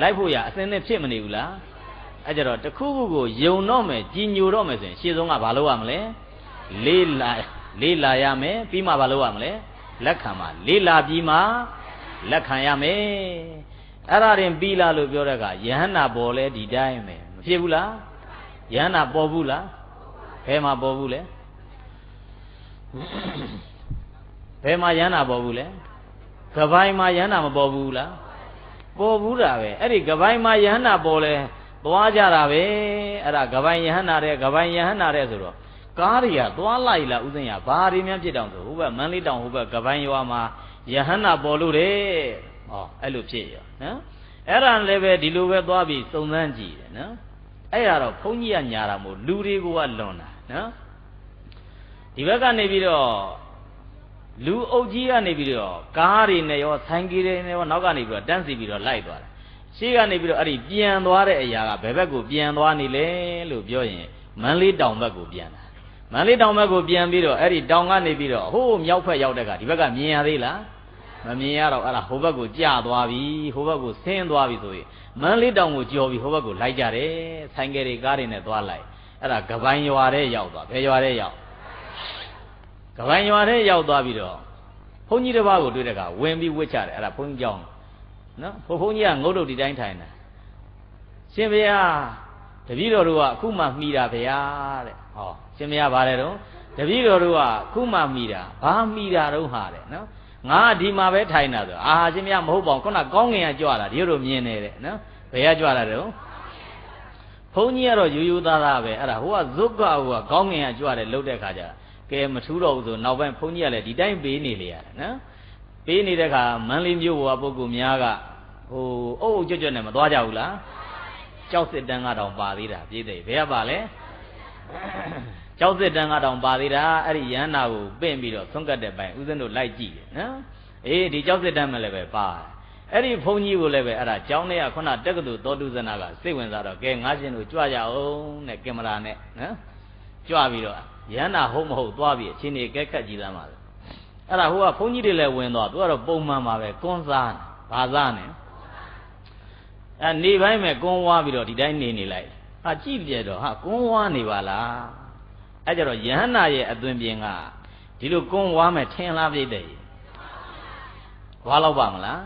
လိုက်ဖို့ရအစင်းနဲ့ဖြစ်မနေဘူးလားအဲ့ကြတော့တစ်ခုခုကိုယုံတော့မယ်ကြီးညိုတော့မယ်ဆိုရင်ရှေ့ဆုံးကဘာလုပ်ရမလဲလေးလာလေးလာရမယ်ပြီးမှဘာလုပ်ရမလဲလက်ခံပါလေးလာပြီးမှလက်ခံရမယ်အဲ့ဒါရင်ပြီးလာလို့ပြောတဲ့ကယဟန္တာပေါ်လဲဒီတိုင်းပဲမဖြစ်ဘူးလားယဟန္တာပေါ်ဘူးလားဘယ်မှာပေါ်ဘူးလဲဘယ်မှာယဟန္တာပေါ်ဘူးလဲကပိုင်းမှာယဟန္တာမပေါ်ဘူးလား ပေါ်ဘူးတာပဲအဲ့ဒီကပိုင်းမှာယဟန္တာပေါ်လဲသွားကြတာပဲအဲ့ဒါကပိုင်းယဟန္တာတဲ့ကပိုင်းယဟန္တာတဲ့ဆိုတော့ကားတွေကသွားလိုက်လားဥစဉ်ရဘာတွေများဖြစ်တောင်ဆိုဟိုဘက်မန်းလေးတောင်ဟိုဘက်ကပိုင်းရွာမှာယဟန္တာပေါ်လို့တဲ့ဟောအဲ့လိုဖြစ်ရနော်အဲ့ဒါလည်းပဲဒီလိုပဲသွားပြီးစုံစမ်းကြည့်တယ်နော်အဲ့ဒါတော့ဘုန်းကြီးကညာတာမို့လူတွေကလွန်တာနော်ဒီဘက်ကနေပြီးတော့ လူအုပ်ကြီးကနေပြီးတော့ကားတွေနဲ့ရောဆိုင်ကီတွေနဲ့ရောနောက်ကနေပြီးတော့တန်းစီပြီးတော့လိုက်သွားတယ်ရှေ့ကနေပြီးတော့အဲ့ဒီပြန်သွားတဲ့အရာကဘယ်ဘက်ကိုပြန်သွားနေလဲလို့ပြောရင်မန်းလေးတောင်ဘက်ကိုပြန်တာမန်းလေးတောင်ဘက်ကိုပြန်ပြီးတော့အဲ့ဒီတောင်ကနေပြီးတော့ဟိုးမြောက်ဖက်ရောက်တဲ့ကဒီဘက်ကမြင်ရသေးလားမမြင်ရတော့အဲ့ဒါဟိုဘက်ကိုကျသွားပြီဟိုဘက်ကိုဆင်းသွားပြီဆိုရင်မန်းလေးတောင်ကိုကြော်ပြီးဟိုဘက်ကိုလိုက်ကြတယ်ဆိုင်ကယ်တွေကားတွေနဲ့သွားလိုက်အဲ့ဒါကပိုင်းရွာတဲ့ရောက်သွားဘယ်ရွာတဲ့ရောက် ကပိုင်ရွာထဲရောက်သွားပြီးတော့ဘုန်းကြီးတစ်ပါးကိုတွေ့တဲ့ကဝင်ပြီးဝစ်ချတယ်အဲ့ဒါဘုန်းကြီးကြောင်းနော်ဘုဘုန်းကြီးကငုတ်တုတ်ဒီတိုင်းထိုင်တယ်ရှင်ဘုရားတပည့်တော်တို့ကအခုမှမှီတာဗျာတဲ့ဟောရှင်ဘုရားဗါတယ်တော့တပည့်တော်တို့ကအခုမှမှီတာဘာမှီတာတော့ဟာတဲ့နော်ငါဒီမှာပဲထိုင်တာဆိုအာရှင်မြတ်မဟုတ်ပါဘူးခုနကောင်းငင်ကကြွလာဒီလိုမြင်နေတဲ့နော်ဘယ်ကကြွလာတယ်တော့ဘုန်းကြီးကတော့ရိုးရိုးသားသားပဲအဲ့ဒါဟိုကဇုတ်ကဟိုကကောင်းငင်ကကြွတယ်လှုပ်တဲ့ခါကျ ကဲမထူးတော့ဘူးဆိုနောက်ပိုင်းဘုန်းကြီးကလည်းဒီတိုင်းပေးနေလေရတယ်နော်ပေးနေတဲ့ခါမန်းလေးမျိုးဘဝပုဂ္ဂိုလ်များကဟိုအုပ်အုပ်ကြွကြွနဲ့မသွားကြဘူးလားကြောက်စစ်တန်းကတော့ပါသေးတာပြည့်တယ်ဘယ်ကပါလဲကြောက်စစ်တန်းကတော့ပါသေးတာအဲ့ဒီရဟန္တာကိုပင့်ပြီးတော့ဆုံးကတ်တဲ့ပိုင်းဦးဇင်းတို့လိုက်ကြည့်တယ်နော်အေးဒီကြောက်စစ်တန်းမလည်းပဲပါအဲ့ဒီဘုန်းကြီးကိုလည်းပဲအဲ့ဒါကျောင်းထဲကခုနတက္ကသိုလ်သောတုဇနာကစိတ်ဝင်စားတော့ကဲငါးရှင်တို့ကြွကြအောင်တဲ့ကင်မရာနဲ့နော်ကြွပြီးတော့ ရဟန္တာဟုတ်မဟုတ်သွားပြီးအချင်းကြီးကဲခတ်ကြည့်သားမှာအဲ့ဒါဟိုကဘုန်းကြီးတွေလည်းဝင်သွားသူကတော့ပုံမှန်ပါပဲကွန်းစားဘာစားနေအဲနေပိုင်းမဲ့ကွန်းဝါပြီးတော့ဒီတိုင်းနေနေလိုက်ဟာကြည့်ပြတော့ဟာကွန်းဝါနေပါလားအဲကြတော့ယဟန္တာရဲ့အသွင်ပြင်ကဒီလိုကွန်းဝါမဲ့ထင်လားပြိတ္တရေဝါတော့ပါမလား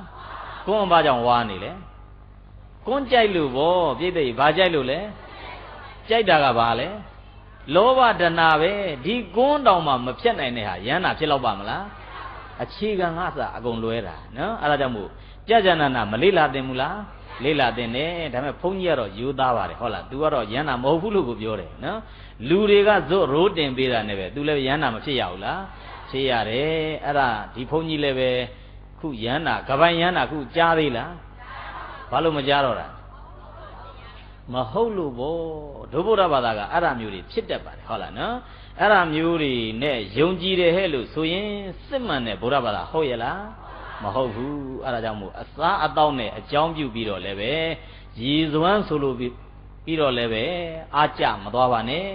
ကွန်းဘာကြောင့်ဝါနေလဲကွန်းကြိုက်လို့ဗောပြိတ္တရေဘာကြိုက်လို့လဲကြိုက်တာကဘာလဲ လောဘတဏပဲဒီကွန်းတောင်မှမဖြတ်နိုင်တဲ့ဟာယန္တာဖြစ်တော့ပါမလားအခြေခံငါစအကုန်လွဲတာနော်အဲဒါကြောင့်မို့ကြကြနာနာမလေးလာတင်ဘူးလားလေးလာတင်တယ်ဒါပေမဲ့ဘုန်းကြီးကတော့ယူသားပါတယ်ဟုတ်လား तू ကတော့ယန္တာမဟုတ်ဘူးလို့ကိုပြောတယ်နော်လူတွေကဇွတ်ရိုးတင်ပေးတာနဲ့ပဲ तू လည်းယန္တာမဖြစ်ရဘူးလားဖြစ်ရတယ်အဲ့ဒါဒီဘုန်းကြီးလည်းပဲခုယန္တာကပိုင်ယန္တာခုကြားသေးလားဘာလို့မကြားတော့တာ မဟုတ်လို့ဗောဒုဗုဒ္ဓဘာသာကအဲ့ဒါမျိုးတွေဖြစ်တတ်ပါတယ်ဟုတ်လားနော်အဲ့ဒါမျိုးတွေနဲ့ယုံကြည်တယ်ဟဲ့လို့ဆိုရင်စစ်မှန်တဲ့ဗုဒ္ဓဘာသာဟုတ်ရဲ့လားမဟုတ်ဘူးအဲ့ဒါကြောင့်မို့အစားအသောက်နဲ့အကြောင်းပြုပြီးတော့လည်းပဲရည်စွမ်းဆိုလို့ပြီးတော့လည်းပဲအာကြမသွားပါနဲ့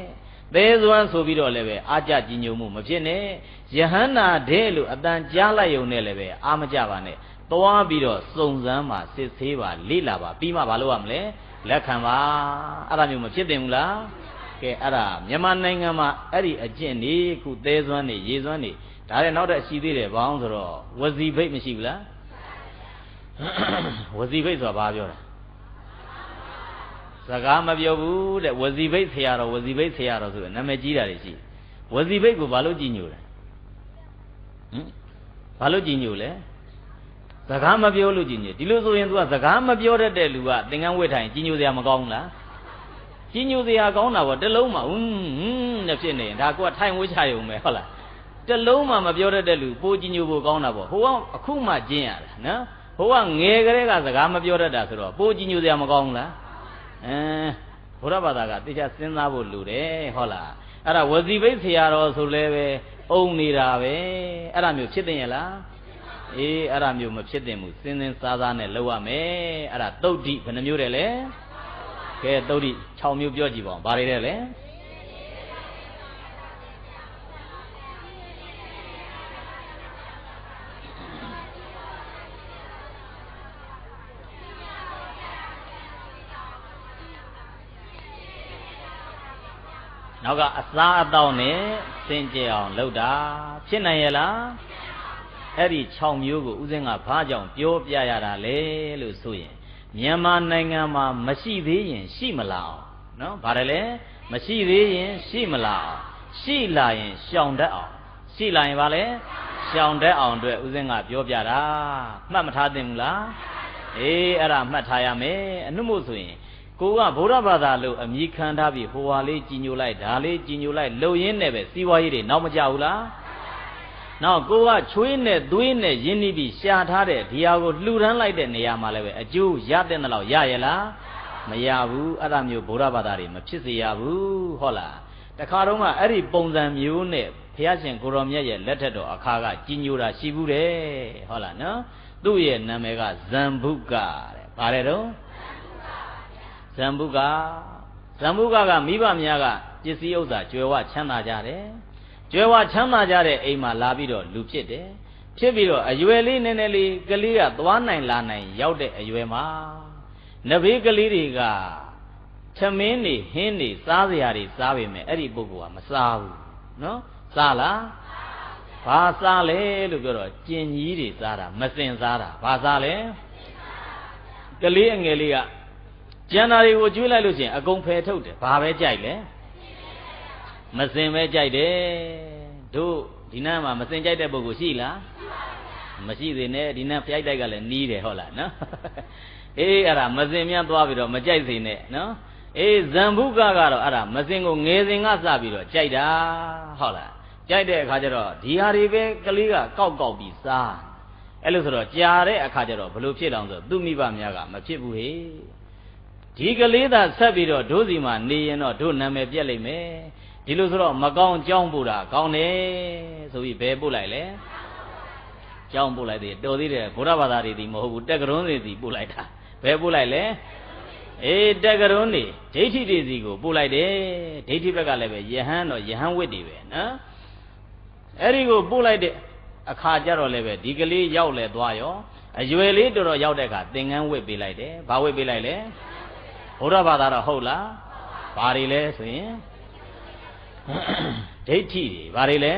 သေးစွမ်းဆိုပြီးတော့လည်းပဲအာကြကြည်ညိုမှုမဖြစ်နဲ့ယဟန္တာတဲ့လို့အတန်ကြားလိုက်ုံနဲ့လည်းပဲအာမကြပါနဲ့ သွားပြီးတော့စုံစမ်းပါစစ်ဆေးပါလေ့လာပါပြီးမှမလုပ်ရမလဲလက်ခံပါအဲ့ဒါမျိုးမဖြစ်သင့်ဘူးလားကဲအဲ့ဒါမြန်မာနိုင်ငံမှာအဲ့ဒီအကျင့်နေခုသဲစွမ်းနေရေစွမ်းနေဒါလည်းနောက်တော့ရှိသေးတယ်ဘောင်းဆိုတော့ဝစီဘိတ်မရှိဘူးလားဝစီဘိတ်ဆိုတာဘာပြောတာစကားမပြောဘူးတဲ့ဝစီဘိတ်ဆရာတော်ဝစီဘိတ်ဆရာတော်ဆိုရင်နာမည်ကြီးတာတွေရှိဝစီဘိတ်ကိုဘာလို့ကြည်ညိုလဲဟင်ဘာလို့ကြည်ညိုလဲ စကားမပြောလို့ကြည်ညိုဒီလိုဆိုရင် तू ကစကားမပြောတတ်တဲ့လူကသင်္ကန်းဝတ်ထိုင်ကြည်ညိုစရာမကောင်းဘူးလားကြည်ညိုစရာကောင်းတာပေါ့တလုံးမှဟွန်းဟင်းနဲ့ဖြစ်နေရင်ဒါကိုကထိုင်ဝှချရုံပဲဟုတ်လားတလုံးမှမပြောတတ်တဲ့လူပိုကြည်ညိုဖို့ကောင်းတာပေါ့ဟိုကအခုမှကျင်းရတာနော်ဟိုကငယ်ကလေးကစကားမပြောတတ်တာဆိုတော့ပိုကြည်ညိုစရာမကောင်းဘူးလားအဲဘုရားဘာသာကတေချာစဉ်းစားဖို့လိုတယ်ဟုတ်လားအဲ့ဒါဝစီဘိတ်ဆရာတော်ဆိုလဲပဲအုံနေတာပဲအဲ့ဒါမျိုးဖြစ်တဲ့ရလား အေးအဲ့ဒါမျိုးမဖြစ်သင့်ဘူးစင်စင်စားစားနဲ့လုပ်ရမယ်အဲ့ဒါတုတ်တိဘယ်နှမျိုးတယ်လဲကဲတုတ်တိ6မျိုးပြောကြည့်ပါဦးဘာတွေလဲလဲနောက်ကအစားအသောက်နဲ့စင်ကြအောင်လုပ်တာဖြစ်နိုင်ရဲ့လား အဲ့ဒီ6မျိုးကိုဥစဉ်ကဘာကြောင့်ပြောပြရတာလဲလို့ဆိုရင်မြန်မာနိုင်ငံမှာမရှိသေးရင် ရှိမလားအောင်နော်ဗါတယ်လေမရှိသေးရင် ရှိမလားအောင်ရှိလာရင်ရှောင်တတ်အောင်ရှိလာရင်ဗါလဲရှောင်တတ်အောင်အတွက်ဥစဉ်ကပြောပြတာမှတ်မထားသင့်ဘူးလားအေးအဲ့ဒါမှတ်ထားရမယ်အနှုတ်မို့ဆိုရင်ကိုကဗုဒ္ဓဘာသာလို့အမိခံထားပြီးဟိုဟာလေးကြီးညိုလိုက်ဒါလေးကြီးညိုလိုက်လှုပ်ရင်းနဲ့ပဲစီးပွားရေးတွေနောက်မကြဘူးလား နောက်ကိုကချွေးနဲ့သွေးနဲ့ရင်းနှီးပြီးရှာထားတဲ့ဒီဟာကိုလှူဒန်းလိုက်တဲ့နေရာမှာလည်းပဲအကျိုးရတဲ့လောက်ရရဲ့လားမရဘူးအဲ့ဒါမျိုးဗုဒ္ဓဘာသာတွေမဖြစ်စေရဘူးဟုတ်လားတခါတော့ကအဲ့ဒီပုံစံမျိုးနဲ့ဘုရားရှင်ကိုရောမြတ်ရဲ့လက်ထက်တော်အခါကကြီးညိုတာရှိဘူးတဲ့ဟုတ်လားနော်သူ့ရဲ့နာမည်ကဇံဘုကတဲ့ပါတယ်တော့ဇံဘုကဇံဘုကကမိဘများကပစ္စည်းဥစ္စာကျွယ်ဝချမ်းသာကြတယ် ကျွယ်ဝချမ်းသာကြတဲ့အိမ်မှာလာပြီးတော့လူဖြစ်တယ်ဖြစ်ပြီးတော့အရွယ်လေးနည်းနည်းလေးကလေးကသွားနိုင်လာနိုင်ရောက်တဲ့အရွယ်မှာနဘေးကလေးတွေကသမင်းနေဟင်းနေစားစရာတွေစားပေမဲ့အဲ့ဒီပုဂ္ဂိုလ်ကမစားဘူးနော်စားလားဘာစားလဲလို့ပြောတော့ကျင်ကြီးတွေစားတာမစင်စားတာဘာစားလဲကလေးအငယ်လေးကကျန်တာတွေကိုကျွေးလိုက်လို့ရှိရင်အကုန်ဖယ်ထုတ်တယ်ဘာပဲကြိုက်လဲ မစင်ပဲကြိုက်တယ်တို့ဒီနားမှာမစင်ကြိုက်တဲ့ပုဂ္ဂိုလ်ရှိလားမရှိသေးနဲ့ဒီနားဖျိုက်တိုက်ကလည်းနီးတယ်ဟုတ်လားနော်အေးအဲ့ဒါမစင်မြတ်သွားပြီးတော့မကြိုက်စေနဲ့နော်အေးဇံဘုကကတော့အဲ့ဒါမစင်ကိုငယ်စဉ်ကစပြီးတော့ကြိုက်တာဟုတ်လားကြိုက်တဲ့အခါကျတော့ဒီဟာတွေပဲကလေးကကောက်ကောက်ပြီးစားအဲ့လိုဆိုတော့ကြာတဲ့အခါကျတော့ဘလို့ဖြစ်လောင်ဆိုသူ့မိဘများကမဖြစ်ဘူးဟေ့ဒီကလေးသာဆက်ပြီးတော့ဒုစီမှာနေရင်တော့ဒုနာမည်ပြက်လိမ့်မယ် ဒီလိုဆိုတော့မကောင်းကြောင်းပို့တာကောင်းတယ်ဆိုပြီးဘယ်ပို့လိုက်လဲကြောင်းပို့လိုက်သေးတော်သေးတယ်ဗုဒ္ဓဘာသာတွေဒီမဟုတ်ဘူးတက်ကရွန်းတွေဒီပို့လိုက်တာဘယ်ပို့လိုက်လဲအေးတက်ကရွန်းတွေဒိဋ္ဌိတွေစီကိုပို့လိုက်တယ်ဒိဋ္ဌိဘက်ကလည်းပဲယဟန်တော့ယဟန်ဝိတ္တွေပဲနော်အဲ့ဒီကိုပို့လိုက်တဲ့အခါကျတော့လည်းပဲဒီကလေးရောက်လဲသွားရောအရွယ်လေးတော်တော်ရောက်တဲ့အခါသင်္ကန်းဝစ်ပေးလိုက်တယ်ဘာဝစ်ပေးလိုက်လဲဘုရားဘာသာတော့ဟုတ်လားဘာတွေလဲဆိုရင် ဒိဋ္ဌိတွေဘာတွေလဲ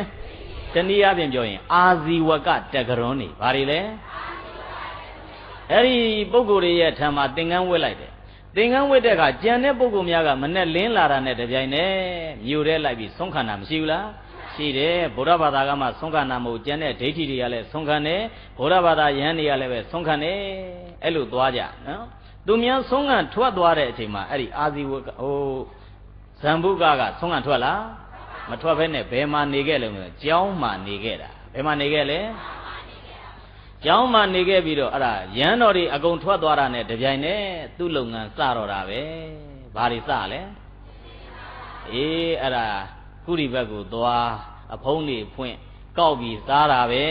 တနည်းအားဖြင့်ပြောရင် အာဇီဝကတက္ကရွန်တွေဘာတွေလဲအဲ့ဒီပုဂ္ဂိုလ်တွေရဲ့ထံမှာသင်္ကန်းဝစ်လိုက်တယ်သင်္ကန်းဝစ်တဲ့အခါကြံတဲ့ပုဂ္ဂိုလ်များကမနဲ့လင်းလာတာနဲ့တပြိုင်တည်းမြို့ထဲလိုက်ပြီးဆုံးခံတာမရှိဘူးလားရှိတယ်ဗုဒ္ဓဘာသာကမှဆုံးခံတာမဟုတ်ကျန်တဲ့ဒိဋ္ဌိတွေကလည်းဆုံးခံတယ်ဗုဒ္ဓဘာသာယဟန်တွေကလည်းပဲဆုံးခံတယ်အဲ့လိုသွားကြနော်သူများဆုံးခံထွက်သွားတဲ့အချိန်မှာအဲ့ဒီအာဇီဝဟို ဇံဘုကကဆုံးခံထွက်လားမထွက်ဘဲနဲ့ဘယ်မှာနေခဲ့လဲဆိုကျောင်းမှာနေခဲ့တာဘယ်မှာနေခဲ့လဲကျောင်းမှာနေခဲ့ပြီးတော့အဲ့ဒါရန်တော်တွေအကုန်ထွက်သွားတာနဲ့တပြိုင်နက်သူ့လုပ်ငန်းစတော့တာပဲဘာတွေစလဲအေးအဲ့ဒါကုရိဘက်ကိုသွားအဖုံးတွေဖွင့်ကောက်ပြီးစားတာပဲ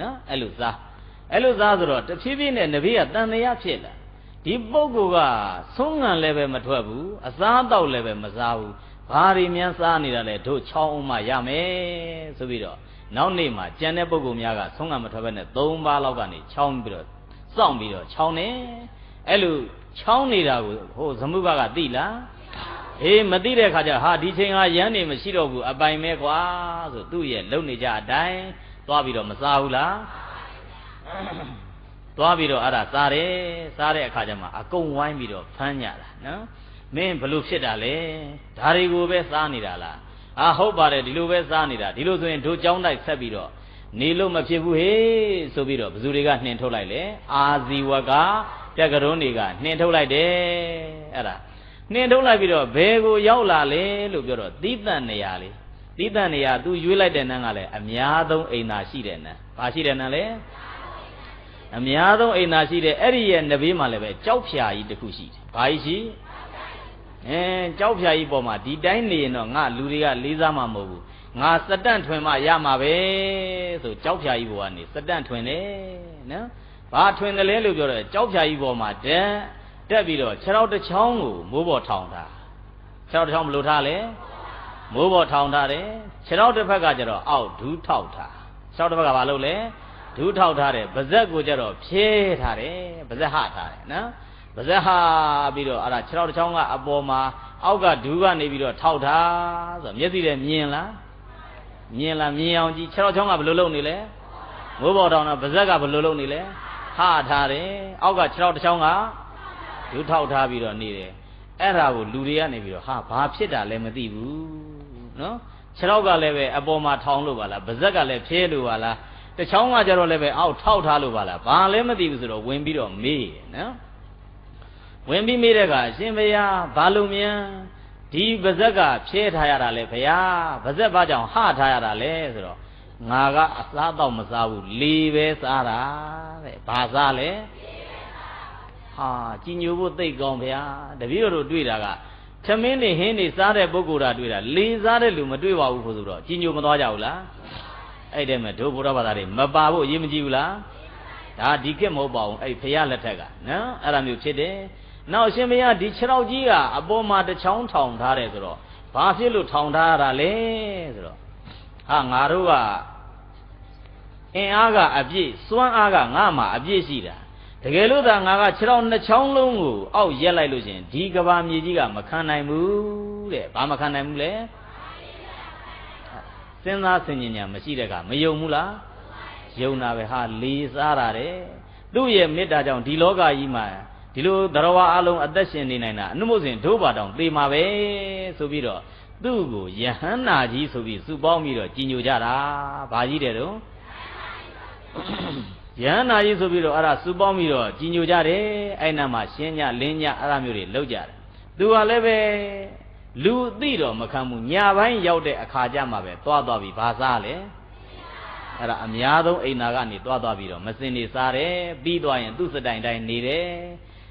နော်အဲ့လိုစားအဲ့လိုစားဆိုတော့တဖြည်းဖြည်းနဲ့နဘေးကတန်တရားဖြစ်လာ ဒီပုဂ္ဂိုလ်ကဆုံးငံလည်းပဲမထွက်ဘူးအစားအသောက်လည်းပဲမစားဘူးဘာတွေများစားနေတာလဲတို့ချောင်းအောင်မှရမယ်ဆိုပြီးတော့နောက်နေ့မှာကြံတဲ့ပုဂ္ဂိုလ်များကဆုံးငံမထွက်ဘဲနဲ့၃ပါးလောက်ကနေချောင်းပြီးတော့စောင့်ပြီးတော့ချောင်းနေအဲ့လိုချောင်းနေတာကိုဟိုသမုပ္ပါကသိလားအေးမသိတဲ့ခါကျဟာဒီချိန်ဟာရမ်းနေမရှိတော့ဘူးအပိုင်မဲကွာဆိုသူ့ရဲ့လုံနေကြအတိုင်းသွားပြီးတော့မစားဘူးလား သွားပြီးတော့အဲ့ဒါစားတယ်စားတဲ့အခါကျမှအကုန်ဝိုင်းပြီးတော့ဖမ်းကြတာနော်မင်းဘလို့ဖြစ်တာလဲဒါတွေကိုပဲစားနေတာလားအာဟုတ်ပါတယ်ဒီလိုပဲစားနေတာဒီလိုဆိုရင်တို့เจ้าတိုက်ဆက်ပြီးတော့နေလို့မဖြစ်ဘူးဟေးဆိုပြီးတော့ဘသူတွေကနှင်ထုတ်လိုက်လေအာဇီဝကတက်ကရုံးတွေကနှင်ထုတ်လိုက်တယ်အဲ့ဒါနှင်ထုတ်လိုက်ပြီးတော့ဘယ်ကိုရောက်လာလဲလို့ပြောတော့သီးတန့်နေရာလေသီးတန့်နေရာသူရွေးလိုက်တဲ့နန်းကလည်းအများဆုံးအိမ်သာရှိတဲ့နန်းဘာရှိတဲ့နန်းလဲ အများဆုံးအိမ်သာရှိတဲ့အဲ့ဒီရဲ့နဘေးမှာလည်းပဲကြောက်ဖြာကြီးတစ်ခုရှိတယ်ဘာကြီးရှိအဲကြောက်ဖြာကြီးပေါ်မှာဒီတိုင်းနေရင်တော့ငါလူတွေကလေးစားမှာမဟုတ်ဘူးငါစတန့်ထွင်မှရမှာပဲဆိုကြောက်ဖြာကြီးပေါ်ကနေစတန့်ထွင်တယ်နော်ဘာထွင်တယ်လဲလို့ပြောတော့ကြောက်ဖြာကြီးပေါ်မှာတက်တက်ပြီးတော့ခြေထောက်တစ်ချောင်းကိုမိုးပေါ်ထောင်ထားခြေထောက်တစ်ချောင်းဘယ်လိုထားလဲမိုးပေါ်ထောင်ထားတယ်ခြေထောက်တစ်ဖက်ကကျတော့အောက်ဒူးထောက်ထားခြေထောက်တစ်ဖက်ကဘာလုပ်လဲ ဒူးထောက်ထားတယ်ပါဇက်ကိုကျတော့ဖြဲထားတယ်ပါဇက်ဟထားတယ်နော်ပါဇက်ဟာပြီးတော့အဲ့ဒါခြေထောက်တစ်ချောင်းကအပေါ်မှာအောက်ကဒူးကနေပြီးတော့ထောက်ထားဆိုတော့မျက်စိနဲ့မြင်လားမြင်လားမြင်အောင်ကြည့်ခြေတော်ချောင်းကဘယ်လိုလုပ်နေလဲမိုးပေါ်တောင်တော့ဗဇက်ကဘယ်လိုလုပ်နေလဲဟထားတယ်အောက်ကခြေတော်တစ်ချောင်းကဒူးထောက်ထားပြီးတော့နေတယ်အဲ့ဒါကိုလူတွေကနေပြီးတော့ဟာဘာဖြစ်တာလဲမသိဘူးနော်ခြေတော်ကလည်းပဲအပေါ်မှာထောင်လို့ပါလားဗဇက်ကလည်းဖြဲလို့ပါလား တချောင်းကကြတော့လည်းပဲအောက်ထောက်ထားလို့ပါလားဘာလဲမသိဘူးဆိုတော့ဝင်ပြီးတော့မေးတယ်နော်ဝင်ပြီးမေးတဲ့အခါအရှင်ဘုရားဘာလို့မြန်ဒီပါဇက်ကဖြဲထားရတာလဲဘုရားပါဇက်ဘာကြောင့်ဟထားရတာလဲဆိုတော့ငါကအစားတော့မစားဘူးလေပဲစားတာတဲ့ဘာစားလဲဟာကြည်ညိုဖို့သိတ်ကောင်းဗျာတပည့်တော်တို့တွေ့တာကသမင်းနေဟင်းနေစားတဲ့ပုဂ္ဂိုလ်တာတွေ့တာလေစားတဲ့လူမတွေ့ပါဘူးဆိုတော့ကြည်ညိုမသွားကြဘူးလား အဲ့တဲ့မဲ့ဒုဗုဒ္ဓဘာသာတွေမပါဖို့အရေးမကြီးဘူးလားဒါဒီကက်မဟုတ်ပါဘူးအဲ့ဖရာလက်ထက်ကနော်အဲ့လိုမျိုးဖြစ်တယ်နောက်ရှင်မယားဒီ6ရောက်ကြီးကအပေါ်မှာတစ်ချောင်းထောင်ထားတယ်ဆိုတော့ဘာဖြစ်လို့ထောင်ထားရတာလဲဆိုတော့ဟာငါတို့ကအင်အားကအပြည့်စွမ်းအားကငါမှာအပြည့်ရှိတာတကယ်လို့သာငါက6ရောက်နှစ်ချောင်းလုံးကိုအောက်ရက်လိုက်လို့ရှင်ဒီကဘာမြေကြီးကမခံနိုင်ဘူးတဲ့ဘာမခံနိုင်ဘူးလဲ စဉ်းစားဆင်ခြင်ညာမရှိတဲ့ကမယုံဘူးလားယုံတာပဲဟာလေးစားတာတဲ့သူ့ရဲ့မေတ္တာကြောင့်ဒီလောကကြီးမှာဒီလိုသရဝအလုံးအသက်ရှင်နေနိုင်တာအနုမို့စဉ်ဒုဘာတောင်သေမှာပဲဆိုပြီးတော့သူ့ကိုယဟန္နာကြီးဆိုပြီးစုပေါင်းပြီးတော့ကြီးညိုကြတာဘာကြီးတယ်တော့ယဟန္နာကြီးဆိုပြီးတော့အဲ့ဒါစုပေါင်းပြီးတော့ကြီးညိုကြတယ်အဲ့နာမှာရှင်းညလင်းညအဲ့ဒါမျိုးတွေလောက်ကြတယ်သူကလည်းပဲ လူအသိတော့မခံဘူးညာပိုင်းရောက်တဲ့အခါကျမှပဲသွားသွားပြီးဘာစားလဲအဲ့ဒါအများဆုံးအိမ်နာကနေသွားသွားပြီးတော့မစင်နေစားတယ်ပြီးသွားရင်သူ့စတိုင်တိုင်းနေတယ်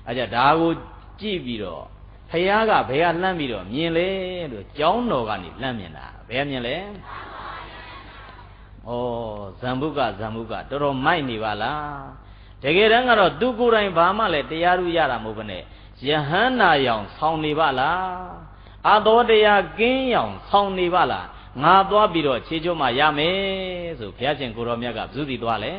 အဲ့ကြဒါကိုကြည့်ပြီးတော့ဖះကဘယ်ကလှမ်းပြီးတော့မြင်လဲလို့ကျောင်းတော်ကနေလှမ်းမြင်တာဘယ်ကမြင်လဲဩဇံဘုကဇံဘုကတော်တော်မိုက်နေပါလားတကယ်တမ်းကတော့သူကိုယ်တိုင်ဘာမှလည်းတရားဥရတာမဟုတ်ဘဲနဲ့ယဟန္နာယောင်ဆောင်းနေပါလား အသောတရားကင်းယောင်ဆောင်းနေပါလားငါသွားပြီးတော့ခြေချိုးမှရမယ်ဆိုဘုရားရှင်ကိုရောမြတ်ကဘုသူစီသွားလဲ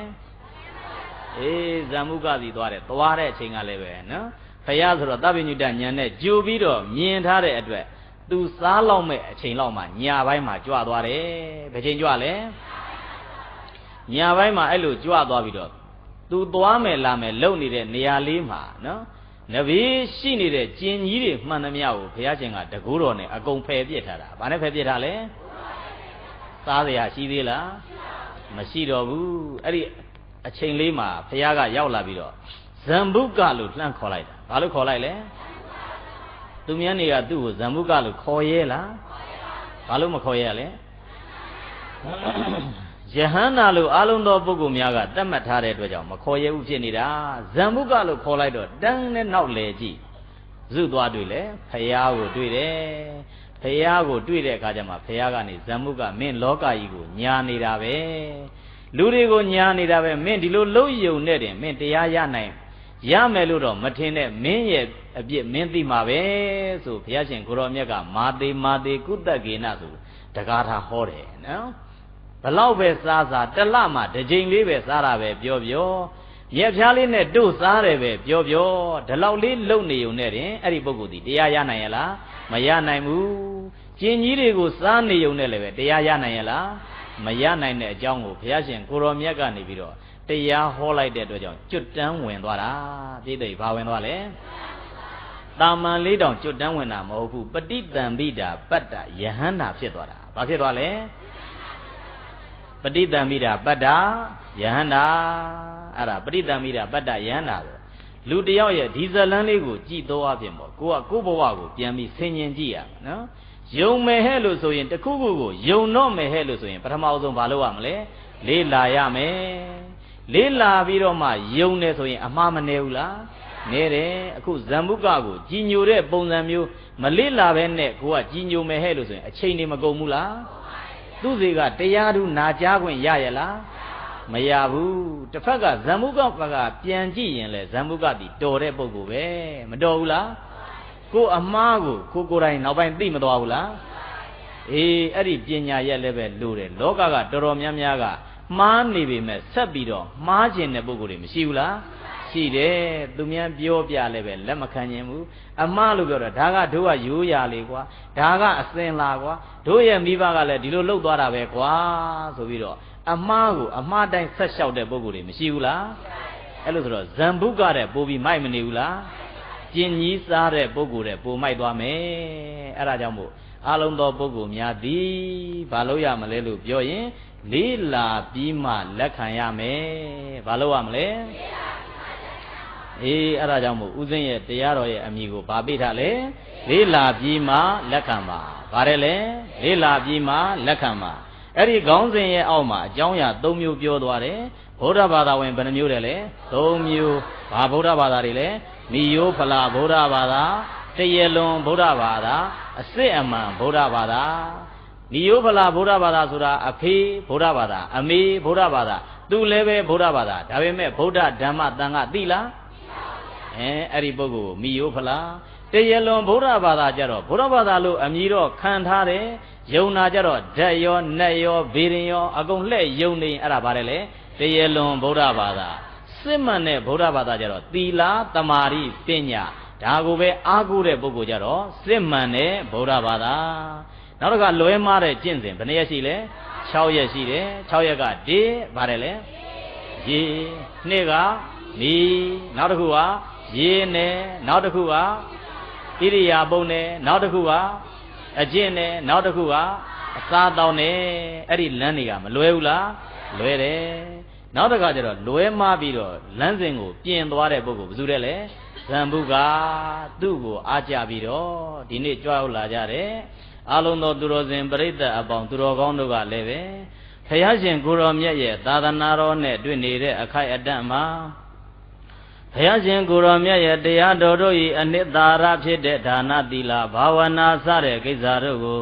အေးဇံမှုကစီသွားတယ်သွားတဲ့အချိန်ကလည်းပဲနော်ဘုရားဆိုတော့တပ္ပညုတဉာဏ်နဲ့ကြိုပြီးတော့မြင်ထားတဲ့အတွက်သူစားလောက်မဲ့အချိန်လောက်မှညာပိုင်းမှာကြွသွားတယ်ဘယ်ချိန်ကြွလဲညာပိုင်းမှာအဲ့လိုကြွသွားပြီးတော့သူသွားမယ်လာမယ်လုံနေတဲ့နေရာလေးမှာနော် နဗီရှိနေတဲ့ကျင်ကြီးတွေမှန်သမျှကိုဘုရားရှင်ကတကူတော်နဲ့အကုန်ဖယ်ပြစ်ထားတာဘာနဲ့ဖယ်ပြစ်ထားလဲစားစရာရှိသေးလားမရှိတော့ဘူးအဲ့ဒီအချိန်လေးမှာဘုရားကရောက်လာပြီးတော့ဇံဘုကလို့လှမ်းခေါ်လိုက်တာဘာလို့ခေါ်လိုက်လဲသူများနေကသူ့ကိုဇံဘုကလို့ခေါ်ရဲလားဘာလို့မခေါ်ရလဲ ယဟန္တာလို့အလုံးသောပုဂ္ဂိုလ်များကတတ်မှတ်ထားတဲ့အတွက်ကြောင့်မခေါ်ရဘူးဖြစ်နေတာဇံဘုကလို့ခေါ်လိုက်တော့တန်းနဲ့နောက်လေကြည့်ဇုသွားတွေ့လေဖယားကိုတွေ့တယ်ဖယားကိုတွေ့တဲ့အခါကျမှဖယားကနေဇံဘုကမင်းလောကကြီးကိုညာနေတာပဲလူတွေကိုညာနေတာပဲမင်းဒီလိုလှုပ်ယုံနဲ့တင်မင်းတရားရနိုင်ရမယ်လို့တော့မထင်နဲ့မင်းရဲ့အပြစ်မင်းသိမှာပဲဆိုဘုရားရှင်ကိုရောမြတ်ကမာသေးမာသေးကုတ္တကေနဆိုတကားထားဟောတယ်နော် ဘလောက်ပဲစားစားတစ်လမှတစ်ကြိမ်လေးပဲစားတာပဲပြောပြောရက်ဖြားလေးနဲ့တို့စားတယ်ပဲပြောပြောဒီလောက်လေးလုံနေုံနဲ့တင်အဲ့ဒီပုဂ္ဂိုလ်ဒီတရားရနိုင်ရလားမရနိုင်ဘူးကျင်ကြီးတွေကိုစားနေုံနဲ့လည်းပဲတရားရနိုင်ရလားမရနိုင်တဲ့အကြောင်းကိုဘုရားရှင်ကိုရောမြတ်ကနေပြီးတော့တရားဟောလိုက်တဲ့အတွက်ကြောင့်ကျွတ်တန်းဝင်သွားတာပြည့်တယ်ဘာဝင်သွားလဲတာမန်လေးတောင်ကျွတ်တန်းဝင်တာမဟုတ်ဘူးပဋိတံပိတာပတ္တယဟန္တာဖြစ်သွားတာဘာဖြစ်သွားလဲ ပဋိတံမိတာပတ္တာယဟန္တာအဲ့ဒါပဋိတံမိတာပတ္တယဟန္တာဆိုလူတယောက်ရဲ့ဒီဇလန်းလေးကိုကြည်တော့အပြင်ပေါ့ကိုကကိုဘဝကိုပြန်ပြီးဆင်ញင်ကြည့်ရမယ်နော်ယုံမယ်ဟဲ့လို့ဆိုရင်တခုခုကိုယုံတော့မယ်ဟဲ့လို့ဆိုရင်ပထမအဆုံးဘာလုပ်ရမလဲလေးလာရမယ်လေးလာပြီးတော့မှယုံတယ်ဆိုရင် အမှားမနေဘူးလားနေတယ်အခုဇံဘုကကိုကြီးညိုတဲ့ပုံစံမျိုးမလေးလာပဲနဲ့ကိုကကြီးညိုမယ်ဟဲ့လို့ဆိုရင်အချိန်နေမကုန်ဘူးလား သူ့စီကတရားဓုနာကြားခွင့်ရရလားမရဘူးတစ်ဖက်ကဇံမုကဘကပြန်ကြည့်ရင်လေဇံမုကတီတော်တဲ့ပုံကိုပဲမတော်ဘူးလားကိုအမားကိုကိုကိုယ်တိုင်နောက်ပိုင်းသိမသွားဘူးလားအေးအဲ့ဒီပညာရက်လည်းပဲလို့တယ်လောကကတော်တော်များများကမှားနေပေမဲ့ဆက်ပြီးတော့မှားခြင်းတဲ့ပုံကိုယ်တွေမရှိဘူးလား ရှရှိတယ်သူများပြောပြလည်းပဲလက်မခံခြင်းဘူးအမှားလို့ပြောတော့ဒါကတို့ကရိုးရာလေကွာဒါကအစင်လာကွာတို့ရဲ့မိဘကလည်းဒီလိုလှုပ်သွားတာပဲကွာဆိုပြီးတော့အမှားကိုအမှားတိုင်းဆက်လျှောက်တဲ့ပုံကိုယ်တွေမရှိဘူးလားအဲ့လိုဆိုတော့ဇံဘုကတဲ့ပို့ပြီးမိုက်မနေဘူးလားကျင်ကြီးစားတဲ့ပုံကိုယ်တဲ့ပို့မိုက်သွားမယ်အဲ့ဒါကြောင့်မို့အလုံးသောပုဂ္ဂိုလ်များသည်ဘာလို့ရမလဲလို့ပြောရင်လေးလာပြီးမှလက်ခံရမယ်ဘာလို့ရမလဲ အေးအဲ့ဒါကြောင့်မို့ဥစဉ်ရဲ့တရားတော်ရဲ့အမိကိုဗာပိထားလေလေးလာပြီးမှလက်ခံပါဗါတယ်လေလေးလာပြီးမှလက်ခံပါအဲ့ဒီခေါင်းစဉ်ရဲ့အောက်မှာအကြောင်းအရာ၃မျိုးပြောသွားတယ်ဗုဒ္ဓဘာသာဝင်ဘယ်နှမျိုးတယ်လဲ၃မျိုးဘာဗုဒ္ဓဘာသာတွေလဲမိယောဖလာဗုဒ္ဓဘာသာတရလွန်ဗုဒ္ဓဘာသာအစစ်အမှန်ဗုဒ္ဓဘာသာနိယောဖလာဗုဒ္ဓဘာသာဆိုတာအဖေဗုဒ္ဓဘာသာအမေဗုဒ္ဓဘာသာသူလည်းပဲဗုဒ္ဓဘာသာဒါပေမဲ့ဗုဒ္ဓဓမ္မတန်ခါသိလား အဲအဲ့ဒီပုဂ္ဂိုလ်မိယောဖလာတရလွန်ဗုဒ္ဓဘာသာကြတော့ဗုဒ္ဓဘာသာလို့အမည်တော့ခံထားတယ်ယုံနာကြတော့ဓာတ်ရောနတ်ရောဘေရင်ရောအကုန်လှဲ့ယုံနေအဲ့ဒါပါတယ်လေတရလွန်ဗုဒ္ဓဘာသာစစ်မှန်တဲ့ဗုဒ္ဓဘာသာကြတော့သီလာတမာရီပညာဒါကိုပဲအားကိုးတဲ့ပုဂ္ဂိုလ်ကြတော့စစ်မှန်တဲ့ဗုဒ္ဓဘာသာနောက်တစ်ခါလွဲမားတဲ့ကျင့်စဉ်ဘယ်နှရက်ရှိလဲ6ရက်ရှိတယ်6ရက်ကဒီပါတယ်လေရေနှစ်ကနီနောက်တစ်ခုက ရေနဲ့နောက်တစ်ခုကဣရိယာပုနဲ့နောက်တစ်ခုကအကျင့်နဲ့နောက်တစ်ခုကအစားတောင်းနဲ့အဲ့ဒီလမ်းတွေကမလွဲဘူးလားလွဲတယ်နောက်တစ်ခါကျတော့လွဲမားပြီးတော့လမ်းစဉ်ကိုပြင်သွားတဲ့ပုဂ္ဂိုလ်ဘယ်သူတဲ့လဲဇံဘုကသူ့ကိုအားကြပြီးတော့ဒီနေ့ကြွရောက်လာကြတယ်အလုံးသောသူတော်စင်ပြိဿအပေါင်းသူတော်ကောင်းတို့ကလည်းပဲဖယားရှင်ကိုတော်မြတ်ရဲ့သာသနာတော်နဲ့တွေ့နေတဲ့အခိုက်အတန့်မှာ ဘုရားရှင်ကိုရောမြတ်ရဲ့တရားတော်တို့၏အနှစ်သာရဖြစ်တဲ့ဒါနသီလဘာဝနာစတဲ့ကိစ္စတို့ကို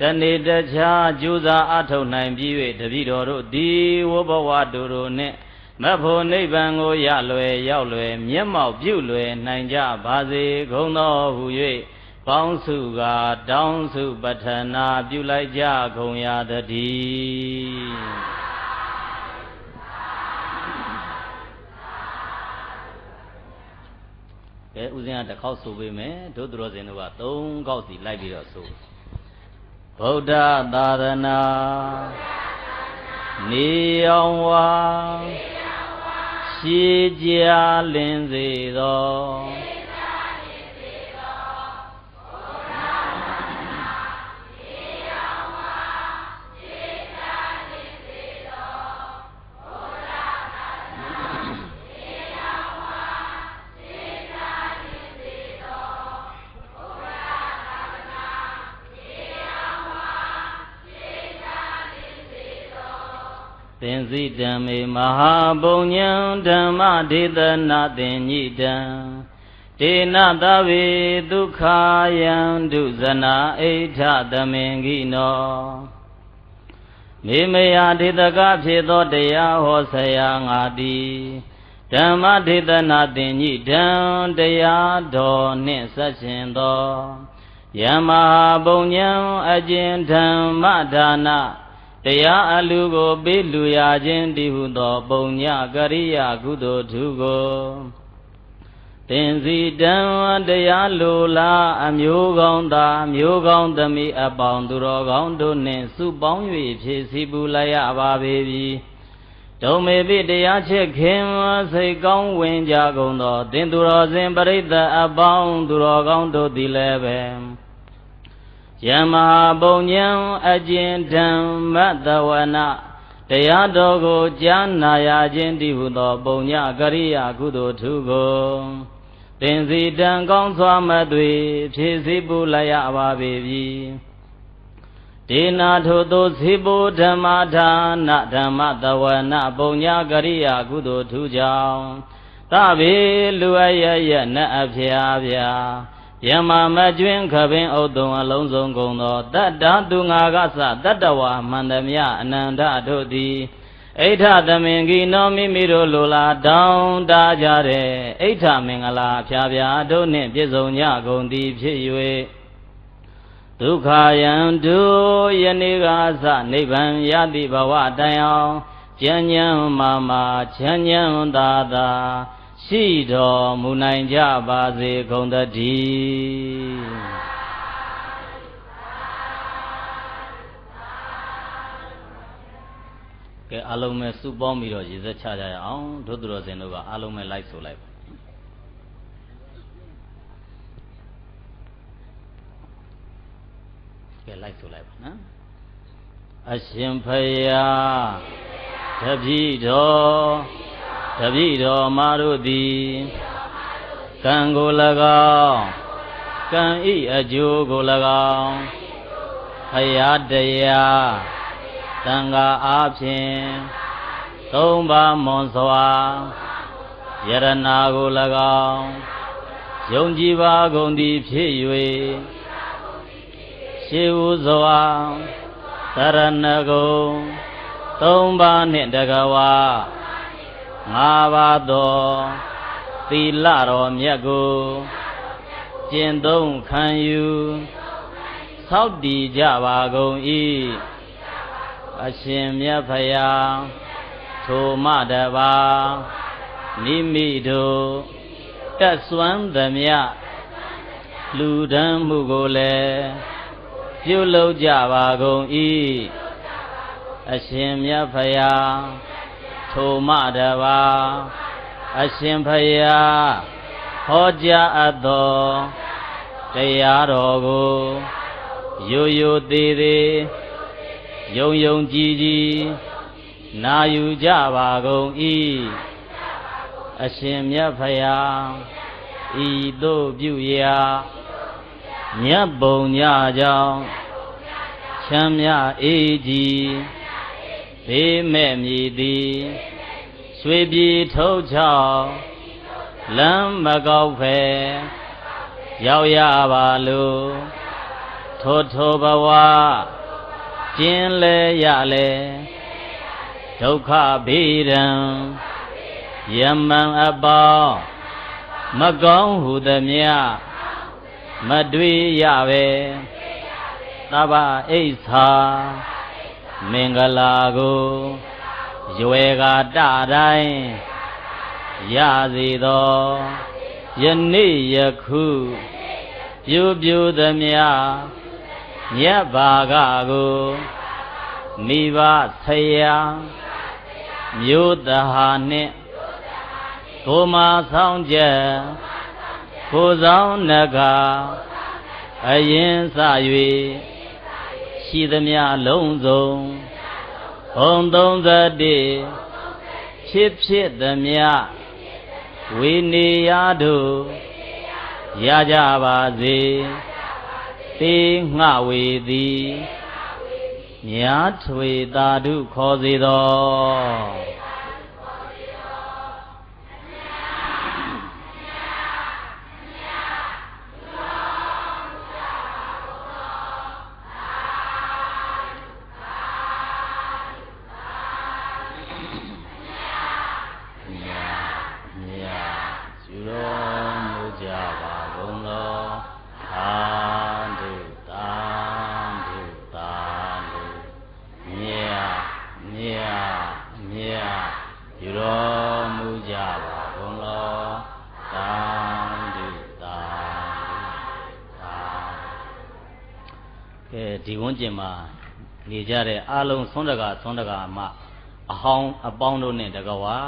တနေ့တခြားကြိုးစားအထောက်နိုင်ပြီး၍တပည့်တော်တို့ဒီဝဘဝတူတို့နှင့်မဖို့နိဗ္ဗာန်ကိုရလွယ်ရောက်လွယ်မျက်မှောက်ပြုလွယ်နိုင်ကြပါစေကုန်သောဟု၍ပေါင်းစုကတောင်းစုပဋ္ဌနာပြုလိုက်ကြကုန်ရတည်း ကဲဥစဉ်ကတစ်ခေါက်ဆိုပေးမယ်ဒုသူတော်စင်တို့က၃ခေါက်စီလိုက်ပြီးတော့ဆိုဗုဒ္ဓသာသနာနေအောင်ဝါရှည်ကြလင်းစေသော သင်္စိတံမေမဟာပုံညံဓမ္မဒေသနာသင်ညိတံဒေနသဗေဒုက္ခယံဒုဇနာအိဋ္ဌသမင်ကိနောမေမယဒေသကဖြစ်သောတရားဟောဆရာငါတိဓမ္မဒေသနာသင်ညိတံတရားတော်နှင့်ဆက်ရှင်သောယမဟာပုံညံအကျဉ်ဓမ္မဒါနာ တရားအလူကိုပေးလူရခြင်းတည်ဟုသောပုံညကရိယာကုသိုလ်ထုကိုသင်စီတံတရားလိုလားအမျိုးကောင်းသာမျိုးကောင်းသမီးအပေါင်းသူတော်ကောင်းတို့နှင့်စုပေါင်း၍ဖြည့်ဆည်းပူလိုက်ရပါပေပြီဒုံမေပိတရားချက်ခင်စိတ်ကောင်းဝင်ကြကုန်သောသင်သူတော်စင်ပရိသတ်အပေါင်းသူတော်ကောင်းတို့သည်လည်းပဲ ယမဟာပုံညံအကျဉ်ဓမ္မတဝနာတရားတော်ကိုကြားနာရခြင်းတည်ဟုသော ပုံညကရိယာကုသိုလ်ထုကိုသင်စီတံကောင်းစွာမသွေဖြည့်စည်းပူလိုက်ရပါပေပြီဒေနာထိုသောဇေဘုဓမ္မဒါနဓမ္မတဝနာပုံညကရိယာကုသိုလ်ထုကြောင့်သဗေလူအယယနအဖျားဗျာ ယမမကျွင်းခပင်ဥတုံအလုံးစုံကုန်သောတတ္တသူငါကစတတ္တဝါမန္တမြအနန္တတို့သည်အိဋ္ဌသမင်ကိနောမိမိတို့လိုလားတောင်းတကြတဲ့အိဋ္ဌမင်္ဂလာဖြာဖြာတို့နှင့်ပြည့်စုံကြကုန်သည်ဖြစ်၍ဒုက္ခယံဒုယနေ့ကစနိဗ္ဗာန်ရသည့်ဘဝတိုင်အောင်ကျမ်းဉ္မာမာချမ်းဉ္သာသာ ရှိတော်မူနိုင်ကြပါစေကုန်သတည်းကဲအလုံးမဲ့စုပေါင်းပြီးတော့ရေစက်ချကြရအောင်ဒုသူတော်စင်တို့ကအလုံးမဲ့လိုက်ဆိုလိုက်ပါကဲလိုက်ဆိုလိုက်ပါနော်အရှင်ဖယားတပည့်တော် တပည့်တော်မာတို့သည်ကံကို၎င်းကံဤအကျိုးကို၎င်းဖယားတရားသံဃာအားဖြင့်သုံးပါးမွန်စွာယရနာကို၎င်းယုံကြည်ပါကုန်သည်ဖြစ်၍ရှေးဥစွာသရဏဂုံသုံးပါးနှင့်တကဝါ ငါးပါးသောသီလတော်မြတ်ကိုကျင့်သုံးခံယူသောက်တည်ကြပါကုန်၏အရှင်မြတ်ဖယားထိုမတပါနိမိတို့တက်စွမ်းသမျှလူဒန်းမှုကိုလည်းပြုလုပ်ကြပါကုန်၏အရှင်မြတ်ဖယား ထိုမတပါအရှင်ဖယားဟောကြားအပ်သောတရားတော်ကိုရိုးရိုးသေးသေးယုံယုံကြည်ကြည်နာယူကြပါကုန်၏အရှင်မြတ်ဖယားဤသို့ပြုရာမြတ်ဘုံညကြောင့်ချမ်းမြအေးကြည် ဘေးမဲ့မြည်သည်ရွှေပြည်ထုတ်ချောင်းလမ်းမကောက်ဖဲရောက်ရပါလို့ထိုထိုဘဝကျင်းလဲရလဲဒုက္ခဗေဒံယမံအပေါင်းမကောင်းဟုသမျှမတွေ့ရပဲသဗ္ဗအိဋ္ဌာ မင်္ဂလာကိုရွယ်ကာတတိုင်းရစေသောယနေ့ယခုပြုပြုသမျှမြတ်ဘာကကိုမိဘဆရာမျိုးတဟာနှင့်ကိုမဆောင်ချက်ကိုဆောင်နဂါအရင်စ၍ ရှိသမျှလုံးစုံဘုံ31ဖြစ်ဖြစ်သမျှဝိနေယတို့ရကြပါစေသေငှဝေသည်မြားထွေသာဓုခေါ်စေသော ကျင်မှာနေကြတဲ့အာလုံးသွန်းတကာသွန်းတကာမှအဟောင်းအပေါင်းတို့နဲ့တကဝါ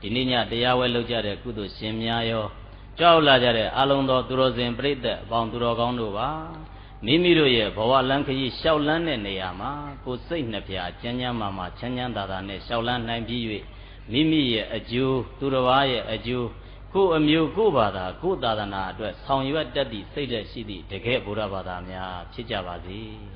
ဒီနေ့ညတရားဝဲလုပ်ကြတဲ့ကုသိုလ်ရှင်များရောကြောက်လာကြတဲ့အလုံးသောသူတော်စင်ပြိတ္တအပေါင်းသူတော်ကောင်းတို့ပါမိမိတို့ရဲ့ဘဝလန်းခရီးလျှောက်လန်းတဲ့နေရာမှာကိုယ်စိတ်နှပြချမ်းချမ်းမာမာချမ်းချမ်းသာသာနဲ့လျှောက်လန်းနိုင်ပြီး၍မိမိရဲ့အကျိုးသူတော်ဘာရဲ့အကျိုးကိုယ်အမျိုးကိုယ်ဘာသာကိုယ်သာသနာအတွက်ဆောင်ရွက်တတ်သည့်စိတ်ဓာတ်ရှိသည့်တကယ်ဗုဒ္ဓဘာသာများဖြစ်ကြပါစေ။